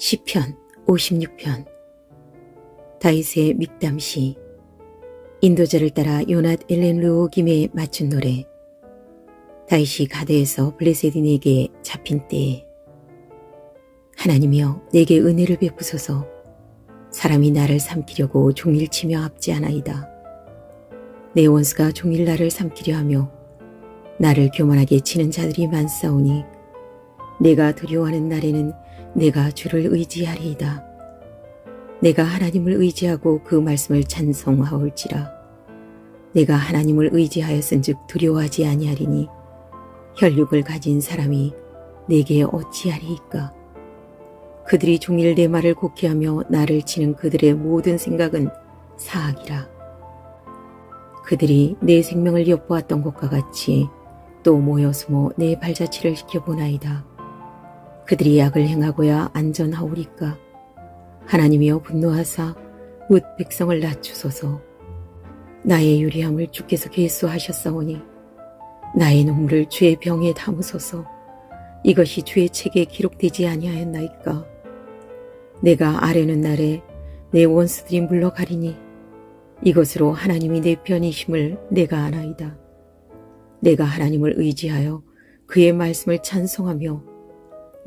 시편 56편. 다윗의 믹담시 인도자를 따라 요낫 엘렌 르오김에 맞춘 노래. 다윗이 가드에서 블레셋인에게 잡힌 때에 하나님이여 내게 은혜를 베푸소서. 사람이 나를 삼키려고 종일 치며 앞지 않아이다. 내 원수가 종일 나를 삼키려 하며 나를 교만하게 치는 자들이 많사오니 내가 두려워하는 날에는 내가 주를 의지하리이다. 내가 하나님을 의지하고 그 말씀을 찬송하올지라. 내가 하나님을 의지하였은즉 두려워하지 아니하리니 혈육을 가진 사람이 내게 어찌하리이까. 그들이 종일 내 말을 곡해하며 나를 치는 그들의 모든 생각은 사악이라. 그들이 내 생명을 엿보았던 것과 같이 또 모여 숨어 내 발자취를 지켜보나이다. 그들이 약을 행하고야 안전하오리까. 하나님이여 분노하사 뭇 백성을 낮추소서. 나의 유리함을 주께서 계수하셨사오니 나의 눈물을 주의 병에 담으소서. 이것이 주의 책에 기록되지 아니하였나이까. 내가 아뢰는 날에 내 원수들이 물러가리니 이것으로 하나님이 내 편이심을 내가 아나이다. 내가 하나님을 의지하여 그의 말씀을 찬송하며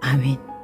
아멘.